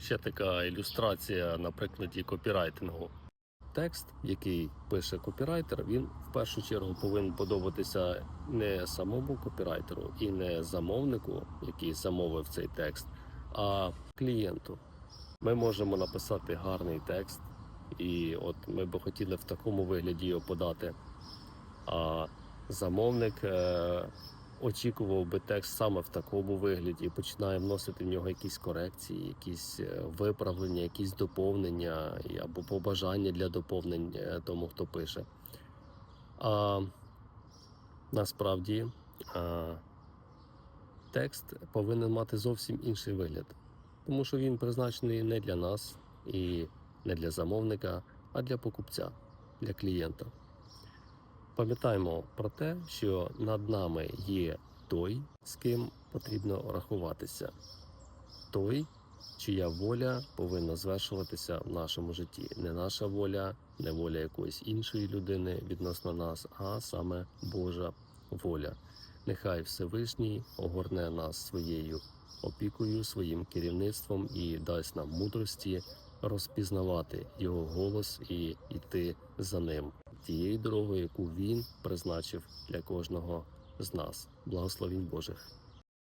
ще така ілюстрація на прикладі копірайтингу. Текст, який пише копірайтер, він в першу чергу повинен подобатися не самому копірайтеру і не замовнику, який замовив цей текст, а клієнту. Ми можемо написати гарний текст, і от ми би хотіли в такому вигляді його подати. А замовник е, очікував би текст саме в такому вигляді, і починає вносити в нього якісь корекції, якісь е, виправлення, якісь доповнення або побажання для доповнень тому, хто пише. А насправді а, текст повинен мати зовсім інший вигляд, тому що він призначений не для нас і не для замовника, а для покупця, для клієнта. Пам'ятаємо про те, що над нами є той, з ким потрібно рахуватися, той, чия воля повинна звершуватися в нашому житті. Не наша воля, не воля якоїсь іншої людини відносно нас, а саме Божа воля. Нехай Всевишній огорне нас своєю опікою, своїм керівництвом і дасть нам мудрості розпізнавати його голос і йти за ним тією дорогою, яку він призначив для кожного з нас. Благословінь Божих.